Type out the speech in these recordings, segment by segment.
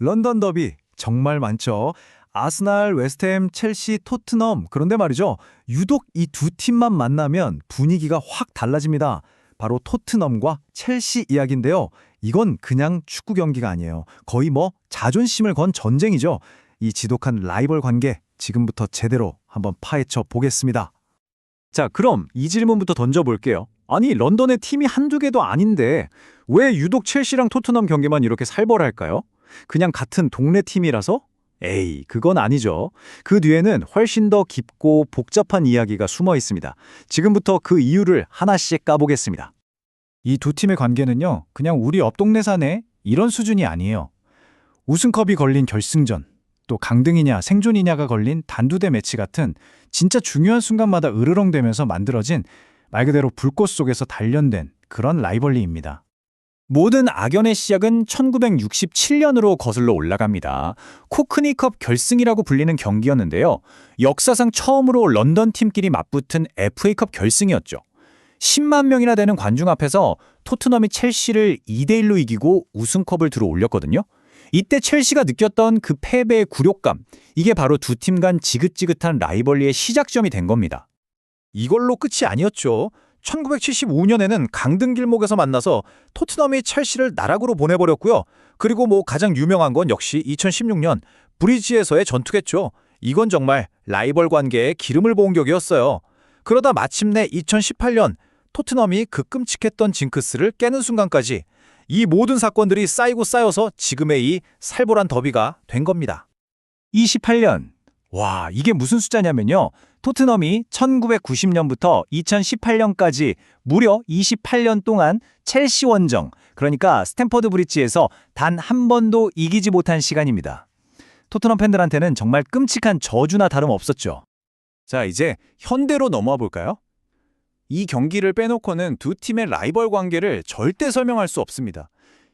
런던 더비 정말 많죠. 아스날, 웨스트햄, 첼시, 토트넘 그런데 말이죠. 유독 이 두 팀만 만나면 분위기가 확 달라집니다. 바로 토트넘과 첼시 이야기인데요. 이건 그냥 축구 경기가 아니에요. 거의 뭐 자존심을 건 전쟁이죠. 이 지독한 라이벌 관계 지금부터 제대로 한번 파헤쳐 보겠습니다. 자, 그럼 이 질문부터 던져볼게요. 아니, 런던의 팀이 한두 개도 아닌데 왜 유독 첼시랑 토트넘 경기만 이렇게 살벌할까요? 그냥 같은 동네 팀이라서? 에이, 그건 아니죠. 그 뒤에는 훨씬 더 깊고 복잡한 이야기가 숨어 있습니다. 지금부터 그 이유를 하나씩 까보겠습니다. 이 두 팀의 관계는요, 그냥 우리 옆 동네 사네 이런 수준이 아니에요. 우승컵이 걸린 결승전, 또 강등이냐 생존이냐가 걸린 단두대 매치 같은 진짜 중요한 순간마다 으르렁대면서 만들어진 말 그대로 불꽃 속에서 단련된 그런 라이벌리입니다. 모든 악연의 시작은 1967년으로 거슬러 올라갑니다. 코크니컵 결승이라고 불리는 경기였는데요. 역사상 처음으로 런던 팀끼리 맞붙은 FA컵 결승이었죠. 10만 명이나 되는 관중 앞에서 토트넘이 첼시를 2대1로 이기고 우승컵을 들어 올렸거든요. 이때 첼시가 느꼈던 그 패배의 굴욕감, 이게 바로 두 팀 간 지긋지긋한 라이벌리의 시작점이 된 겁니다. 이걸로 끝이 아니었죠. 1975년에는 강등 길목에서 만나서 토트넘이 첼시를 나락으로 보내버렸고요. 그리고 뭐 가장 유명한 건 역시 2016년 브리지에서의 전투겠죠. 이건 정말 라이벌 관계에 기름을 부은 격이었어요. 그러다 마침내 2018년 토트넘이 그 끔찍했던 징크스를 깨는 순간까지 이 모든 사건들이 쌓이고 쌓여서 지금의 이 살벌한 더비가 된 겁니다. 28년. 와, 이게 무슨 숫자냐면요. 토트넘이 1990년부터 2018년까지 무려 28년 동안 첼시 원정, 그러니까 스탠퍼드 브릿지에서 단 한 번도 이기지 못한 시간입니다. 토트넘 팬들한테는 정말 끔찍한 저주나 다름없었죠. 자, 이제 현대로 넘어와 볼까요? 이 경기를 빼놓고는 두 팀의 라이벌 관계를 절대 설명할 수 없습니다.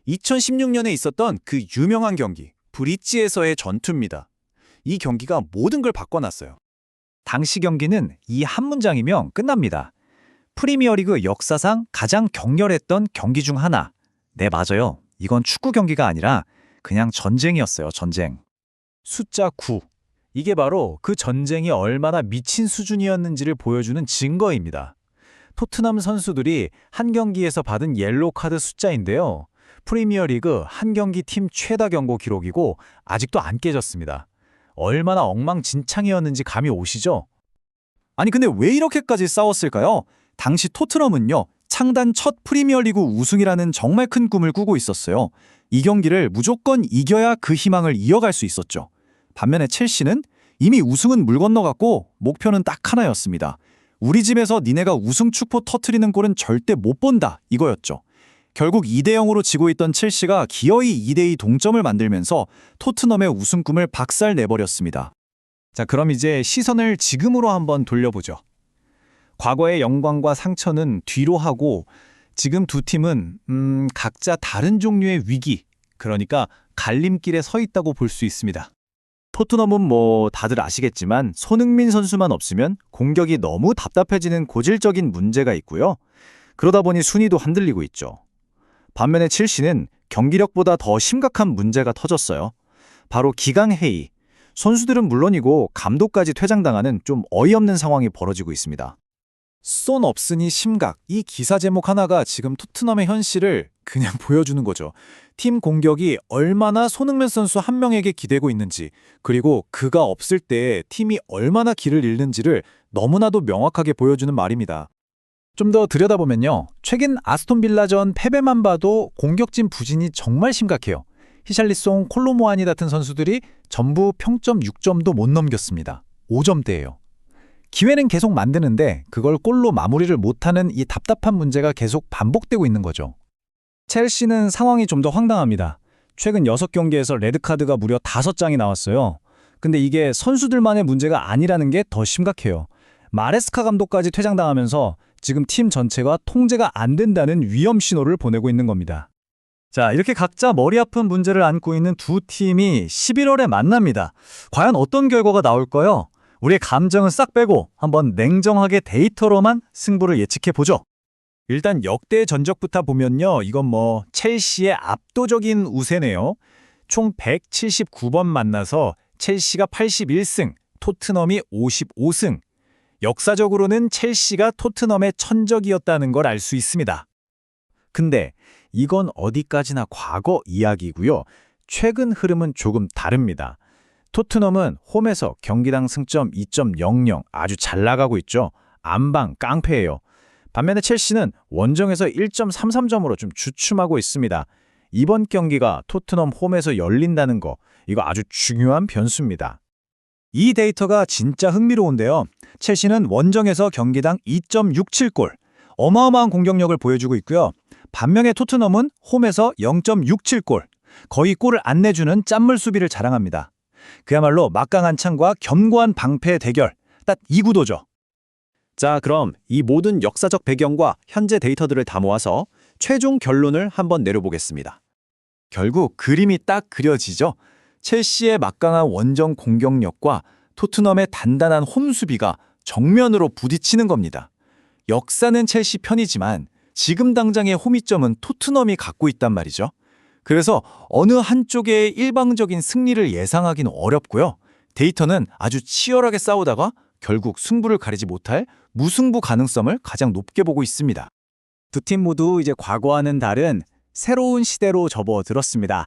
2016년에 있었던 그 유명한 경기, 브릿지에서의 전투입니다. 이 경기가 모든 걸 바꿔놨어요. 당시 경기는 이 한 문장이면 끝납니다. 프리미어리그 역사상 가장 격렬했던 경기 중 하나. 네, 맞아요. 이건 축구 경기가 아니라 그냥 전쟁이었어요, 전쟁. 숫자 9. 이게 바로 그 전쟁이 얼마나 미친 수준이었는지를 보여주는 증거입니다. 토트넘 선수들이 한 경기에서 받은 옐로우 카드 숫자인데요. 프리미어리그 한 경기 팀 최다 경고 기록이고 아직도 안 깨졌습니다. 얼마나 엉망진창이었는지 감이 오시죠? 아니 근데 왜 이렇게까지 싸웠을까요? 당시 토트넘은요. 창단 첫 프리미어리그 우승이라는 정말 큰 꿈을 꾸고 있었어요. 이 경기를 무조건 이겨야 그 희망을 이어갈 수 있었죠. 반면에 첼시는 이미 우승은 물 건너갔고 목표는 딱 하나였습니다. 우리 집에서 니네가 우승 축포 터트리는 골은 절대 못 본다 이거였죠. 결국 2대 0으로 지고 있던 첼시가 기어이 2대 2 동점을 만들면서 토트넘의 우승 꿈을 박살 내버렸습니다. 자, 그럼 이제 시선을 지금으로 한번 돌려보죠. 과거의 영광과 상처는 뒤로 하고 지금 두 팀은 음, 각자 다른 종류의 위기, 그러니까 갈림길에 서 있다고 볼 수 있습니다. 토트넘은 뭐 다들 아시겠지만 손흥민 선수만 없으면 공격이 너무 답답해지는 고질적인 문제가 있고요. 그러다 보니 순위도 흔들리고 있죠. 반면에 첼시는 경기력보다 더 심각한 문제가 터졌어요. 바로 기강 회의. 선수들은 물론이고 감독까지 퇴장당하는 좀 어이없는 상황이 벌어지고 있습니다. 쏜 없으니 심각. 이 기사 제목 하나가 지금 토트넘의 현실을 그냥 보여주는 거죠. 팀 공격이 얼마나 손흥민 선수 한 명에게 기대고 있는지, 그리고 그가 없을 때 팀이 얼마나 길을 잃는지를 너무나도 명확하게 보여주는 말입니다. 좀 더 들여다보면요. 최근 아스톤 빌라전 패배만 봐도 공격진 부진이 정말 심각해요. 히샬리송, 콜로모아니 같은 선수들이 전부 평점 6점도 못 넘겼습니다. 5점대예요. 기회는 계속 만드는데 그걸 골로 마무리를 못하는 이 답답한 문제가 계속 반복되고 있는 거죠. 첼시는 상황이 좀 더 황당합니다. 최근 6경기에서 레드카드가 무려 5장이 나왔어요. 근데 이게 선수들만의 문제가 아니라는 게 더 심각해요. 마레스카 감독까지 퇴장당하면서 지금 팀 전체가 통제가 안 된다는 위험 신호를 보내고 있는 겁니다. 자, 이렇게 각자 머리 아픈 문제를 안고 있는 두 팀이 11월에 만납니다. 과연 어떤 결과가 나올까요? 우리의 감정은 싹 빼고 한번 냉정하게 데이터로만 승부를 예측해 보죠. 일단 역대 전적부터 보면요. 이건 뭐 첼시의 압도적인 우세네요. 총 179번 만나서 첼시가 81승, 토트넘이 55승. 역사적으로는 첼시가 토트넘의 천적이었다는 걸 알 수 있습니다. 근데 이건 어디까지나 과거 이야기고요. 최근 흐름은 조금 다릅니다. 토트넘은 홈에서 경기당 승점 2.00 아주 잘 나가고 있죠. 안방 깡패예요. 반면에 첼시는 원정에서 1.33점으로 좀 주춤하고 있습니다. 이번 경기가 토트넘 홈에서 열린다는 거 이거 아주 중요한 변수입니다. 이 데이터가 진짜 흥미로운데요. 첼시는 원정에서 경기당 2.67골, 어마어마한 공격력을 보여주고 있고요. 반면에 토트넘은 홈에서 0.67골, 거의 골을 안 내주는 짠물 수비를 자랑합니다. 그야말로 막강한 창과 견고한 방패의 대결, 딱 이 구도죠. 자, 그럼 이 모든 역사적 배경과 현재 데이터들을 다 모아서 최종 결론을 한번 내려보겠습니다. 결국 그림이 딱 그려지죠. 첼시의 막강한 원정 공격력과 토트넘의 단단한 홈 수비가 정면으로 부딪히는 겁니다. 역사는 첼시 편이지만 지금 당장의 홈이점은 토트넘이 갖고 있단 말이죠. 그래서 어느 한쪽의 일방적인 승리를 예상하기는 어렵고요. 데이터는 아주 치열하게 싸우다가 결국 승부를 가리지 못할 무승부 가능성을 가장 높게 보고 있습니다. 두 팀 모두 이제 과거와는 다른 새로운 시대로 접어들었습니다.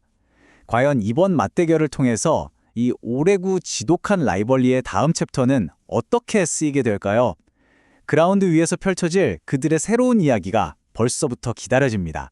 과연 이번 맞대결을 통해서 이 오래구 지독한 라이벌리의 다음 챕터는 어떻게 쓰이게 될까요? 그라운드 위에서 펼쳐질 그들의 새로운 이야기가 벌써부터 기다려집니다.